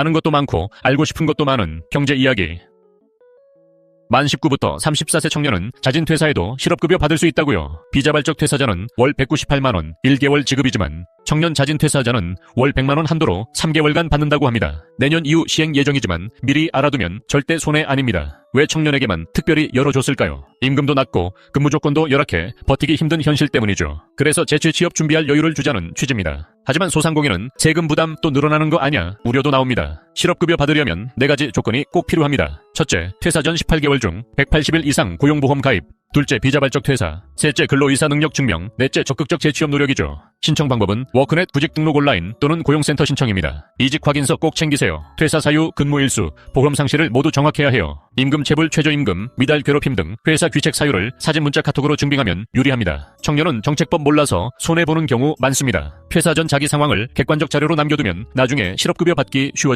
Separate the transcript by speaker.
Speaker 1: 아는 것도 많고 알고 싶은 것도 많은 경제 이야기. 만 19부터 34세 청년은 자진 퇴사해도 실업급여 받을 수 있다고요. 비자발적 퇴사자는 월 198만원 1개월 지급이지만 청년 자진 퇴사자는 월 100만원 한도로 3개월간 받는다고 합니다. 내년 이후 시행 예정이지만 미리 알아두면 절대 손해 아닙니다. 왜 청년에게만 특별히 열어줬을까요? 임금도 낮고 근무 조건도 열악해 버티기 힘든 현실 때문이죠. 그래서 재취 취업 준비할 여유를 주자는 취지입니다. 하지만 소상공인은 세금 부담 또 늘어나는 거 아냐 우려도 나옵니다. 실업급여 받으려면 네 가지 조건이 꼭 필요합니다. 첫째, 퇴사 전 18개월 중 180일 이상 고용보험 가입. 둘째, 비자발적 퇴사. 셋째, 근로의사 능력 증명. 넷째, 적극적 재취업 노력이죠. 신청 방법은 워크넷 구직 등록 온라인 또는 고용센터 신청입니다. 이직 확인서 꼭 챙기세요. 퇴사 사유, 근무 일수, 보험 상실을 모두 정확해야 해요. 임금 체불 최저임금, 미달 괴롭힘 등 회사 귀책 사유를 사진 문자 카톡으로 증빙하면 유리합니다. 청년은 정책법 몰라서 손해보는 경우 많습니다. 퇴사 전 자기 상황을 객관적 자료로 남겨두면 나중에 실업급여 받기 쉬워집니다.